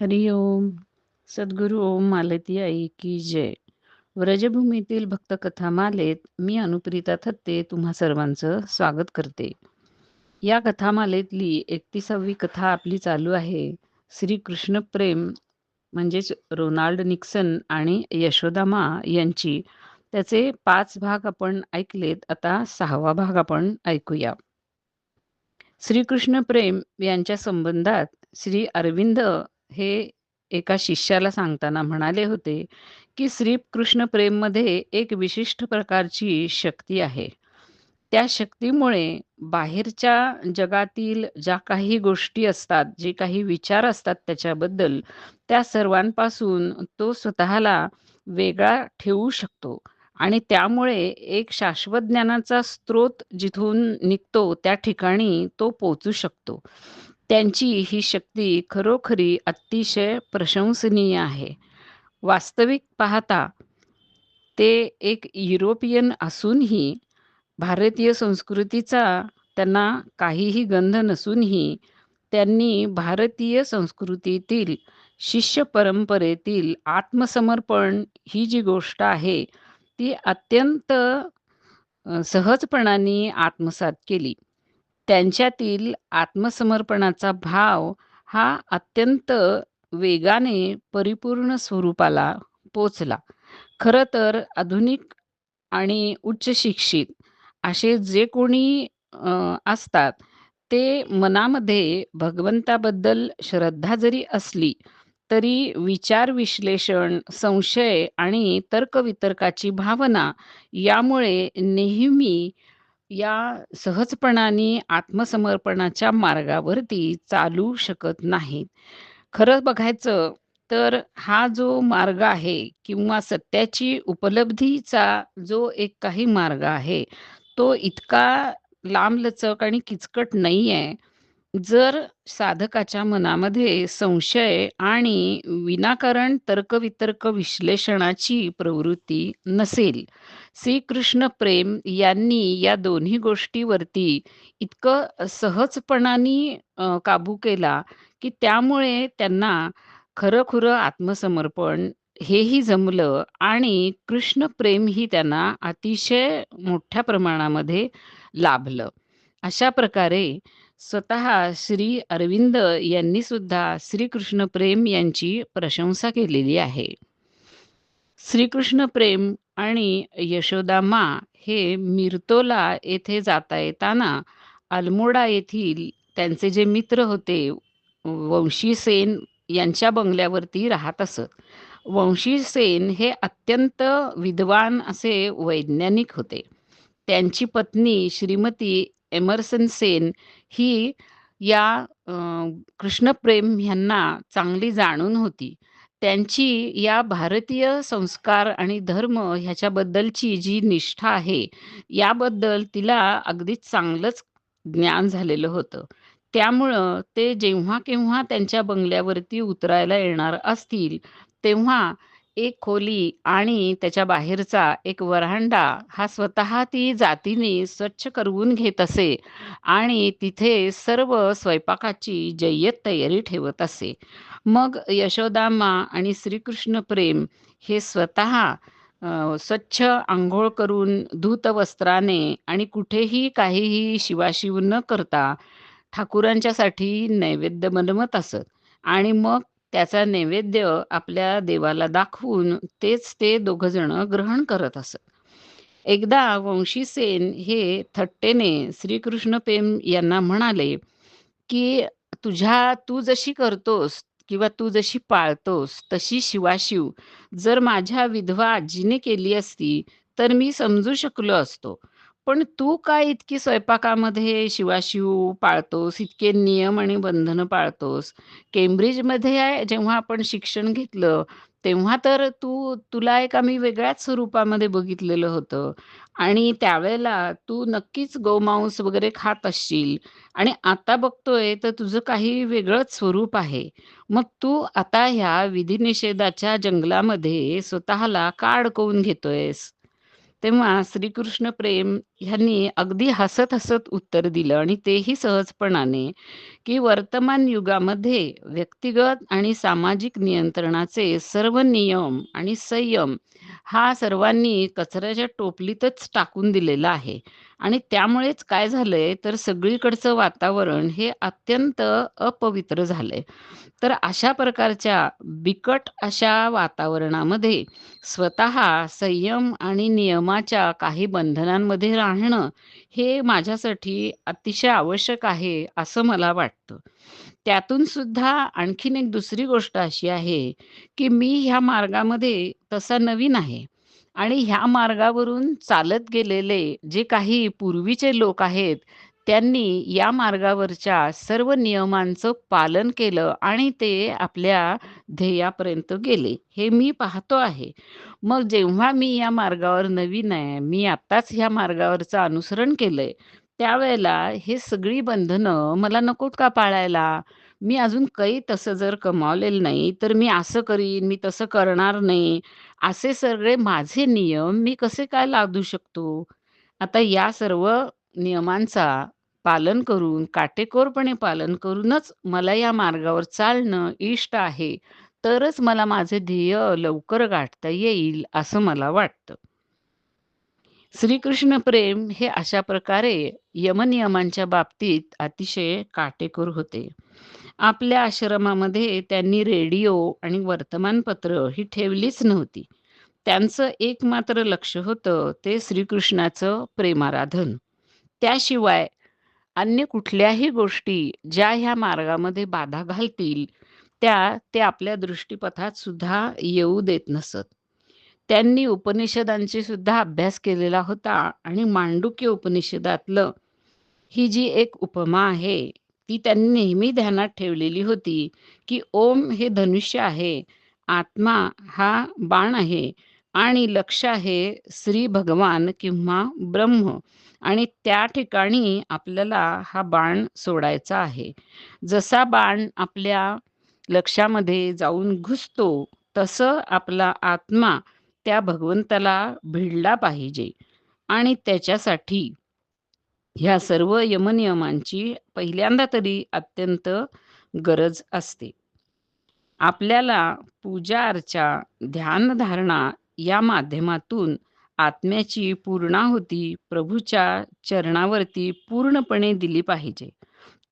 हरि ओम. सद्गुरू ओम मालती आई की जय. व्रजभूमीतील भक्त कथा मालेत मी अनुप्रिता थत्ते तुम्हा सर्वांचं स्वागत करते. या कथामालेतली एकतीसावी कथा आपली चालू आहे. श्री कृष्ण प्रेम म्हणजेच रोनाल्ड निक्सन आणि यशोदामा यांची. त्याचे पाच भाग आपण ऐकलेत आता सहावा भाग आपण ऐकूया. श्रीकृष्ण प्रेम यांच्या संबंधात श्री अरविंद हे एका शिष्याला सांगताना म्हणाले होते की श्रीकृष्ण प्रेममध्ये एक विशिष्ट प्रकारची शक्ती आहे. त्या शक्तीमुळे बाहेरच्या जगातील ज्या काही गोष्टी असतात जे काही विचार असतात त्याच्याबद्दल त्या सर्वांपासून तो स्वतःला वेगळा ठेवू शकतो आणि त्यामुळे एक शाश्वत ज्ञानाचा स्रोत जिथून निघतो त्या ठिकाणी तो पोचू शकतो. त्यांची ही शक्ती खरोखरी अतिशय प्रशंसनीय आहे. वास्तविक पाहता ते एक युरोपियन असूनही भारतीय संस्कृतीचा त्यांना काहीही गंध नसूनही त्यांनी भारतीय संस्कृतीतील शिष्य परंपरेतील आत्मसमर्पण ही जी गोष्ट आहे ती अत्यंत सहजपणाने आत्मसात केली. त्यांच्यातील आत्मसमर्पणाचा भाव हा अत्यंत वेगाने परिपूर्ण स्वरूपाला पोचला. खरं तर आधुनिक आणि उच्च शिक्षित असे जे कोणी असतात ते मनामध्ये भगवंताबद्दल श्रद्धा जरी असली तरी विचार विश्लेषण संशय आणि तर्कवितर्काची भावना यामुळे नेहमी या सहजपणाने आत्मसमर्पणाच्या मार्गावरती चालू शकत नाहीत. खरं बघायचं तर हा जो मार्ग आहे किंवा सत्याची उपलब्धीचा जो एक काही मार्ग आहे तो इतका लांबलचक आणि किचकट नाही आहे जर साधकाच्या मनामध्ये संशय आणि विनाकारण तर्कवितर्क विश्लेषणाची प्रवृत्ती नसेल श्रीकृष्ण प्रेम यांनी या दोन्ही गोष्टीवरती इतकं सहजपणाने काबू केला की त्यामुळे त्यांना खरं आत्मसमर्पण हेही जमलं आणि कृष्ण प्रेम ही त्यांना अतिशय मोठ्या प्रमाणामध्ये लाभलं. अशा प्रकारे स्वतः श्री अरविंद यांनी सुद्धा श्रीकृष्ण प्रेम यांची प्रशंसा केलेली आहे. श्रीकृष्ण प्रेम आणि यशोदा मा हे मिर्तोला येथे जाता येताना अल्मोडा येथील त्यांचे जे मित्र होते वंशी सेन यांच्या बंगल्यावरती राहत असत. वंशी सेन हे अत्यंत विद्वान असे वैज्ञानिक होते. त्यांची पत्नी श्रीमती एमर्सन सेन ही या कृष्णप्रेम ह्यांना चांगली जाणून होती. त्यांची या भारतीय संस्कार आणि धर्म ह्याच्याबद्दलची जी निष्ठा आहे याबद्दल तिला अगदीच चांगलंच ज्ञान झालेलं होतं. त्यामुळं ते जेव्हा केव्हा त्यांच्या बंगल्यावरती उतरायला येणार असतील तेव्हा एक खोली आणि त्याच्या बाहेरचा एक वरांडा हा स्वतः ती जातीने स्वच्छ करवून घेत असे आणि तिथे सर्व स्वयंपाकाची जय्यत तयारी ठेवत असे. मग यशोदामा आणि श्रीकृष्ण प्रेम हे स्वतः स्वच्छ आंघोळ करून धूत वस्त्राने आणि कुठेही काहीही शिवाशिव न करता ठाकूरांच्यासाठी नैवेद्य बनवत असत. आणि मग त्याचा नैवेद्य आपल्या देवाला दाखवून तेच ते दोघ जण ग्रहण करत असत. एकदा वंशी सेन हे थट्टेने श्रीकृष्ण प्रेम यांना म्हणाले की तुझ्या तू जशी करतोस किंवा तू जशी पाळतोस तशी शिवाशिव. जर माझ्या विधवा आजीने केली असती तर मी समजू शकलो असतो. पण तू काय इतकी स्वयंपाकामध्ये शिवाशिव पाळतोस? इतके नियम आणि बंधनं पाळतोस? केम्ब्रिजमध्ये जेव्हा आपण शिक्षण घेतलं तेव्हा तर तू तुला एक आम्ही वेगळ्याच स्वरूपामध्ये बघितलेलं होतं. आणि त्यावेळेला तू नक्कीच गोमांस वगैरे खात असशील. आणि आता बघतोय तर तुझं काही वेगळंच स्वरूप आहे. मग तू आता ह्या विधिनिषेधाच्या जंगलामध्ये स्वतःला का अडकवून घेतोयस. तेव्हा श्रीकृष्ण प्रेम ह्यांनी अगदी हसत-हसत उत्तर दिलं आणि तेही सहजपणाने, की वर्तमान युगामध्ये व्यक्तिगत आणि सामाजिक नियंत्रणाचे सर्व नियम आणि संयम हा सर्वांनी कचऱ्याच्या टोपलीतच टाकून दिलेला आहे. आणि त्यामुळेच काय झालंय, तर सगळीकडचं वातावरण हे अत्यंत अपवित्र झालंय. तर अशा प्रकारच्या बिकट अशा वातावरणामध्ये स्वतः संयम आणि नियमाच्या काही बंधनांमध्ये राहणं, हे माझ्यासाठी अतिशय आवश्यक आहे, असं मला वाटतं. त्यातून सुद्धा आणखीन एक दुसरी गोष्ट अशी आहे, की मी ह्या मार्गामध्ये तसा नवीन आहे आणि ह्या मार्गावरून चालत गेलेले जे काही पूर्वीचे लोक आहेत, त्यांनी या मार्गावरच्या सर्व नियमांचं पालन केलं आणि ते आपल्या ध्येयापर्यंत गेले, हे मी पाहतो आहे. मग जेव्हा मी या मार्गावर नवीन आहे, मी आत्ताच ह्या मार्गावरचं अनुसरण केलंय, त्यावेळेला हे सगळी बंधनं मला नकोत का पाळायला? मी अजून काही तसं जर कमावलेलं नाही, तर मी असं करीन, मी तसं करणार नाही, असे सगळे माझे नियम मी कसे काय लादू शकतो? आता या सर्व नियमांचा पालन करून, काटेकोरपणे पालन करूनच मला या मार्गावर चालणं इष्ट आहे. तरच मला माझे ध्येय लवकर गाठता येईल, असं मला वाटतं. श्रीकृष्ण प्रेम हे अशा प्रकारे यमनियमांच्या बाबतीत अतिशय काटेकोर होते. आपल्या आश्रमामध्ये त्यांनी रेडिओ आणि वर्तमानपत्र ही ठेवलीच नव्हती. त्यांचं एकमात्र लक्ष होतं ते श्रीकृष्णाचं प्रेमाराधन. त्याशिवाय अन्य कुठल्याही गोष्टी ज्या ह्या मार्गामध्ये बाधा घालतील, त्या ते आपल्या दृष्टीपथात सुद्धा येऊ देत नसत. त्यांनी उपनिषदांची सुद्धा अभ्यास केलेला होता आणि मांडुक्य उपनिषदातलं ही जी एक उपमा आहे, ती त्यांनी नेहमी ध्यानात ठेवलेली होती, की ओम हे धनुष्य आहे, आत्मा हा बाण आहे आणि लक्ष आहे श्री भगवान किंवा ब्रह्म आणि त्या ठिकाणी आपल्याला हा बाण सोडायचा आहे. जसा बाण आपल्या लक्ष्यामध्ये जाऊन घुसतो, तसं आपला आत्मा त्या भगवंताला भिडला पाहिजे आणि त्याच्यासाठी ह्या सर्व यमनियमांची पहिल्यांदा तरी अत्यंत गरज असते. आपल्याला पूजा-अर्चा, ध्यानधारणा या माध्यमातून आत्म्याची पूर्णाहुती प्रभूच्या चरणावरती पूर्णपणे दिली पाहिजे.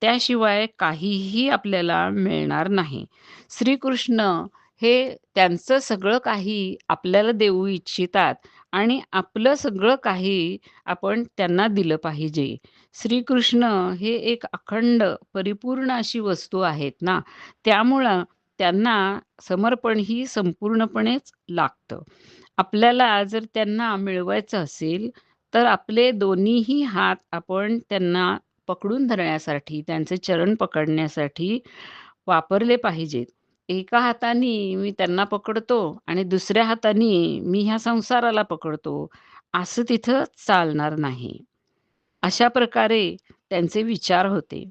त्याशिवाय काहीही आपल्याला मिळणार नाही. श्रीकृष्ण हे त्यांचं सगळं काही आपल्याला देऊ इच्छितात आणि आपलं सगळं काही आपण त्यांना दिलं पाहिजे. श्रीकृष्ण हे एक अखंड, परिपूर्ण अशी वस्तू आहेत ना, त्यामुळं त्यांना समर्पण ही संपूर्णपणेच लागतं. आपल्याला जर त्यांना मिळवायचं असेल, तर आपले दोन्हीही हात आपण त्यांना पकडून धरण्यासाठी, त्यांचे चरण पकडण्यासाठी वापरले पाहिजेत. एका हाताने मी त्यांना पकडतो आणि दुसऱ्या हाताने मी ह्या संसाराला पकडतो, असं तिथं चालणार नाही. अशा प्रकारे त्यांचे विचार होते.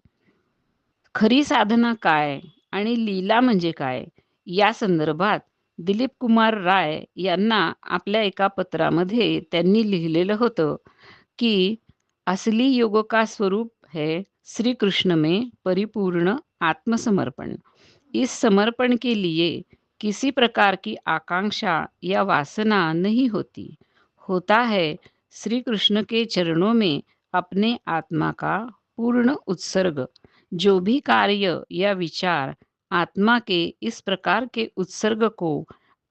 खरी साधना काय आणि लीला म्हणजे काय? या संदर्भात दिलीप कुमार राय यांना आपल्या एका पत्रामध्ये त्यांनी लिहिलेलं होतं, की असली योग का स्वरूप है श्री कृष्ण परिपूर्ण आत्मसमर्पण. इस समर्पण के लिए किसी प्रकार की आकांक्षा या वासना नहीं होती. होता है श्री कृष्ण के चरणों में अपने आत्मा का पूर्ण उत्सर्ग. जो भी कार्य या विचार आत्मा के इस प्रकार के उत्सर्ग को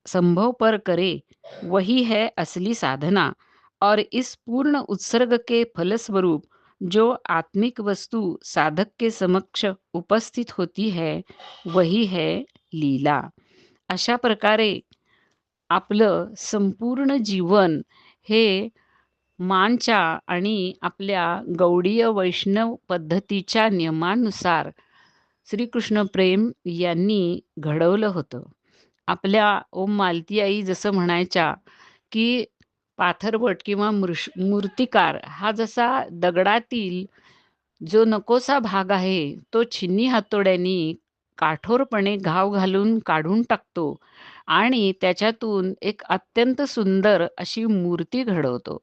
संभव पर करे, वही है असली साधना और इस पूर्ण उत्सर्ग के फलस्वरूप जो आत्मिक वस्तु साधक के समक्ष उपस्थित होती है, वही है लीला. अशा प्रकारे आपलं संपूर्ण जीवन हे मानच्या आणि आपल्या गौडीय वैष्णव पद्धतीच्या नियमानुसार श्रीकृष्ण प्रेम यांनी घडवलं होतं. आपल्या ओम मालती आई जसं म्हणायच्या, की पाथरवट किंवा मृष मूर्तिकार हा जसा दगडातील जो नकोसा भाग आहे, तो छिन्नी हातोड्यांनी काठोरपणे घाव घालून काढून टाकतो आणि त्याच्यातून एक अत्यंत सुंदर अशी मूर्ती घडवतो.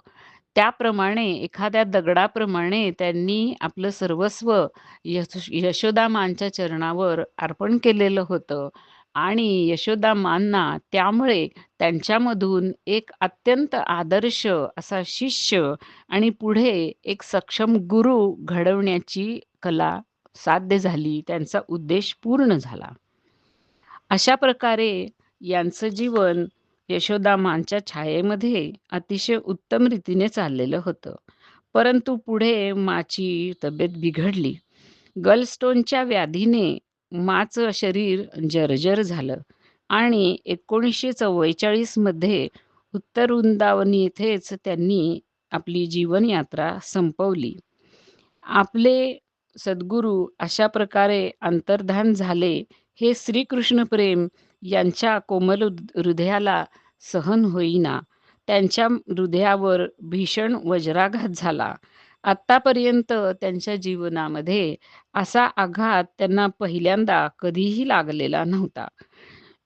त्याप्रमाणे एखाद्या दगडाप्रमाणे त्यांनी आपलं सर्वस्व यशोदा मांच्या चरणावर अर्पण केलेलं होतं आणि यशोदा मांना त्यामुळे त्यांच्यामधून एक अत्यंत आदर्श असा शिष्य आणि पुढे एक सक्षम गुरु घडवण्याची कला साध्य झाली. त्यांचा उद्देश पूर्ण झाला. अशा प्रकारे यांचं जीवन यशोदा मांच्या छायेमध्ये अतिशय उत्तम रीतीने चाललेलं होतं. परंतु पुढे माची तब्येत बिघडली. गलस्टोनच्या व्याधीने माचं शरीर जर्जर झालं आणि 1944 मध्ये उत्तर वृंदावनी येथेच त्यांनी आपली जीवनयात्रा संपवली. आपले सद्गुरू अशा प्रकारे अंतर्धान झाले, हे श्रीकृष्ण प्रेम यांच्या कोमल हृदयाला सहन होईना. त्यांच्या हृदयावर भीषण वज्राघात झाला. आत्तापर्यंत त्यांच्या जीवनामध्ये असा आघात त्यांना पहिल्यांदा कधीही लागलेला नव्हता.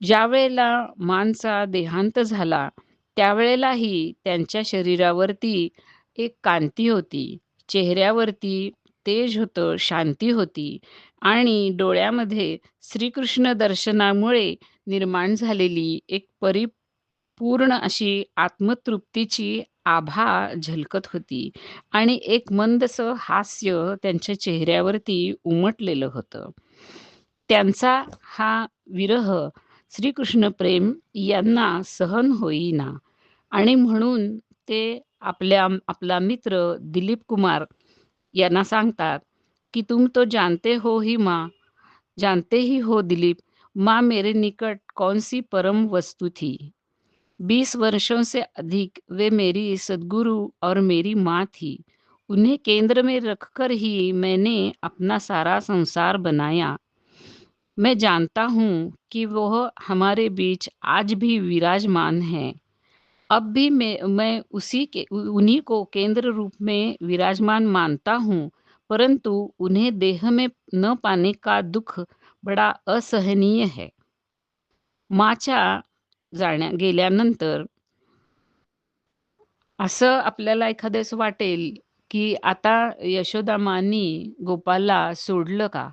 ज्यावेळेला मानचा देहांत झाला, त्यावेळेलाही त्यांच्या शरीरावरती एक कांती होती. चेहऱ्यावरती तेज होतं, शांती होती आणि डोळ्यामध्ये श्रीकृष्ण दर्शनामुळे निर्माण झालेली एक परिपूर्ण अशी आत्मतृप्तीची आभा झलकत होती आणि एक मंदसं हास्य त्यांच्या चेहऱ्यावरती उमटलेलं होतं. त्यांचा हा विरह श्रीकृष्ण प्रेम यांना सहन होईना आणि म्हणून ते आपल्या आपला मित्र दिलीप कुमार यांना सांगतात, की तुम तो जानते हो ही माँ, जानते ही हो दिलीप, माँ मेरे निकट कौन-सी परम वस्तु थी. 20 वर्षों से अधिक वे मेरी सदगुरु और मेरी माँ थी. उन्हें केंद्र में रखकर ही मैंने अपना सारा संसार बनाया. मैं जानता हूँ कि वह हमारे बीच आज भी विराजमान है अब भी मैं मैं उसी के उन्हीं को केंद्र रूप में विराजमान मानता हूँ, परंतु उन्हें देह में न पाने का दुःख बडा असहनीय है. माच्या जाण्या गेल्यानंतर असं आपल्याला एखाद्यास वाटेल, की आता यशोदा मानी गोपालला सोडलं का?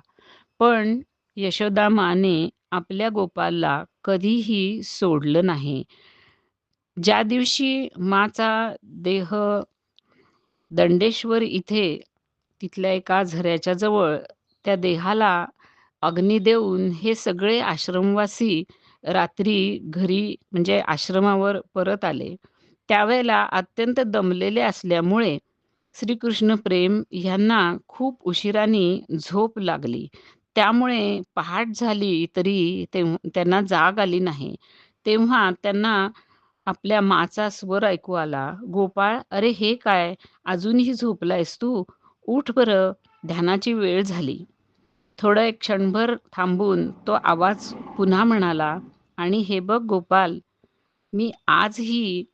पण यशोदा माने आपल्या गोपालला कधीही सोडलं नाही. ज्या दिवशी माचा देह दंडेश्वर इथे तिथल्या एका झऱ्याच्या जवळ त्या देहाला अग्नी देऊन हे सगळे आश्रमवासी रात्री घरी म्हणजे आश्रमावर परत आले. त्यावेळेला अत्यंत दमलेले असल्यामुळे श्रीकृष्ण प्रेम ह्यांना खूप उशिराने झोप लागली. त्यामुळे पहाट झाली तरी ते त्यांना जाग आली नाही. तेव्हा त्यांना आपल्या माचा स्वर ऐकू आला, "गोपाळ, अरे हे काय? अजूनही झोपलायस तू? उठ बरं, ध्यानाची वेळ झाली." थोडं एक क्षणभर थांबून तो आवाज पुन्हा म्हणाला, "आणि हे बघ गोपाल, मी आजही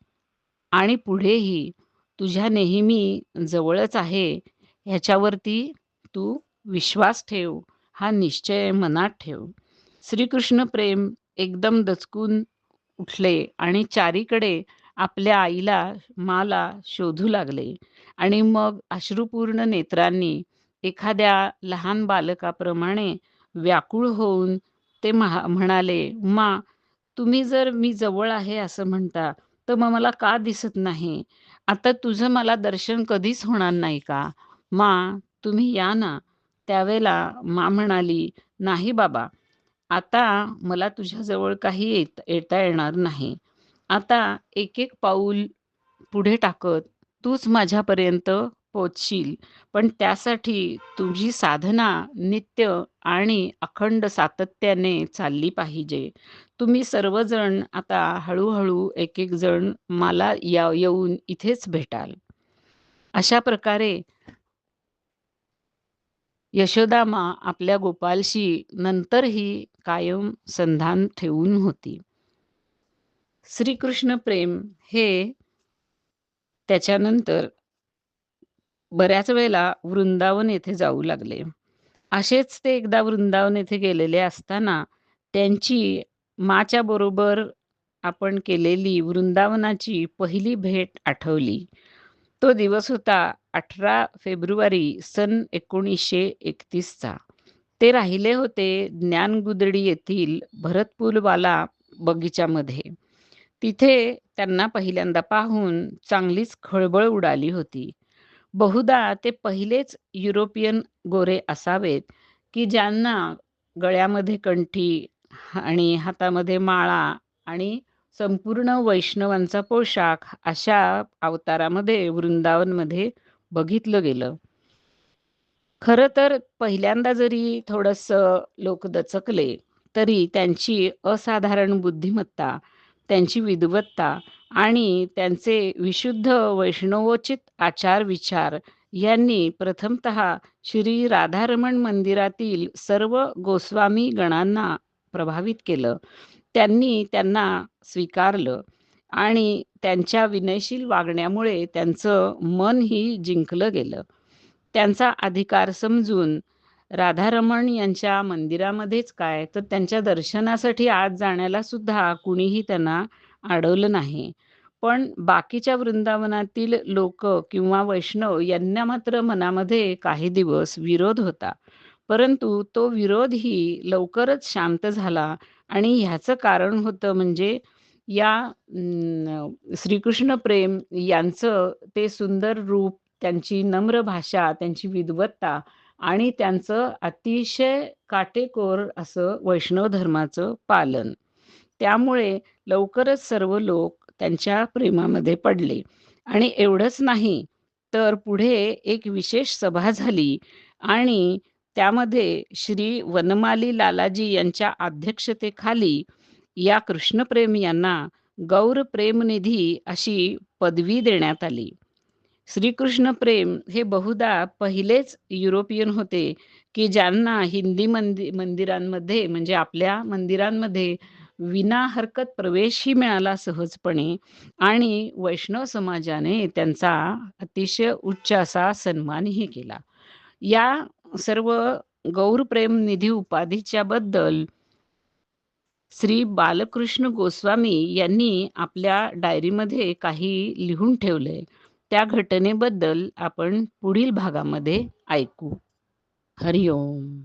आणि पुढेही तुझ्या नेहमी जवळच आहे, ह्याच्यावरती तू विश्वास ठेव, हा निश्चय मनात ठेव." श्रीकृष्ण प्रेम एकदम दचकून उठले आणि चारीकडे आपल्या आईला, माला शोधू लागले आणि मग अश्रुपूर्ण नेत्रांनी एखाद्या लहान बालकाप्रमाणे व्याकुळ होऊन ते महा म्हणाले, मा तुम्ही जर मी जवळ आहे असं म्हणता, तर मग मला का दिसत नाही? आता तुझं मला दर्शन कधीच होणार नाही का? मा तुम्ही या ना." त्यावेळेला मा म्हणाली, "नाही बाबा, आता मला तुझ्याजवळ काही येत येता येणार नाही. आता एक-एक पाऊल पुढे टाकत तूच माझ्यापर्यंत पोहोचशील, पण त्यासाठी तुझी साधना नित्य आणि अखंड सातत्याने चालली पाहिजे. तुम्ही सर्वजण आता हळूहळू एक-एक जण मला या येऊन इथेच भेटाल." अशा प्रकारे यशोदामा आपल्या गोपालशी नंतरही कायम संधान ठेवून होती. श्रीकृष्ण प्रेम हे त्याच्यानंतर बऱ्याच वेळेला वृंदावन येथे जाऊ लागले असेच ते एकदा वृंदावन येथे गेलेले असताना त्यांची माच्या बरोबर आपण केलेली वृंदावनाची पहिली भेट आठवली. तो दिवस होता अठरा फेब्रुवारी सन एकोणीसशे एकतीसचा. ते राहिले होते ज्ञानगुदडी येथील भरतपूलवाला बगीच्यामध्ये. तिथे त्यांना पहिल्यांदा पाहून चांगलीच खळबळ उडाली होती. बहुधा ते पहिलेच युरोपियन गोरे असावेत, की ज्यांना गळ्यामध्ये कंठी आणि हातामध्ये माळा आणि संपूर्ण वैष्णवांचा पोशाख अशा अवतारामध्ये वृंदावनमध्ये बघितलं गेलं. खरं तर पहिल्यांदा जरी थोडस लोक दचकले, तरी त्यांची असाधारण बुद्धिमत्ता, त्यांची विद्वत्ता आणि त्यांचे विशुद्ध वैष्णवोचित आचार-विचार यांनी प्रथमतः श्री राधारमण मंदिरातील सर्व गोस्वामी गणांना प्रभावित केलं. त्यांनी त्यांना स्वीकारलं आणि त्यांच्या विनयशील वागण्यामुळे त्यांचं मनही जिंकलं गेलं. त्यांचा अधिकार समजून राधारमण यांच्या मंदिरामध्येच काय, तर त्यांच्या दर्शनासाठी आत जाण्याला सुद्धा कुणीही त्यांना अडवलं नाही. पण बाकीच्या वृंदावनातील लोक किंवा वैष्णव यांना मात्र मनामध्ये काही दिवस विरोध होता. परंतु तो विरोधही लवकरच शांत झाला आणि ह्याचं कारण होतं म्हणजे या श्रीकृष्ण प्रेम यांचं ते सुंदर रूप, त्यांची नम्र भाषा, त्यांची विद्वत्ता आणि त्यांचं अतिशय काटेकोर असं वैष्णव धर्माचं पालन. त्यामुळे लवकरच सर्व लोक त्यांच्या प्रेमामध्ये पडले आणि एवढंच नाही, तर पुढे एक विशेष सभा झाली आणि त्यामध्ये श्री वनमाली लालाजी यांच्या अध्यक्षतेखाली या कृष्णप्रेम यांना गौर प्रेमनिधी अशी पदवी देण्यात आली. श्रीकृष्ण प्रेम हे बहुधा पहिलेच युरोपियन होते, की ज्यांना हिंदी मंदि मंदिरांमध्ये म्हणजे आपल्या मंदिरांमध्ये विना हरकत प्रवेशही मिळाला सहजपणे आणि वैष्णव समाजाने त्यांचा अतिशय उच्च असा सन्मानही केला. या सर्व गौरप्रेम निधी उपाधीच्या बद्दल श्री बालकृष्ण गोस्वामी यांनी आपल्या डायरीमध्ये काही लिहून ठेवले त्या घटनेबद्दल आपण पुढील भागामध्ये ऐकू. हरिओम.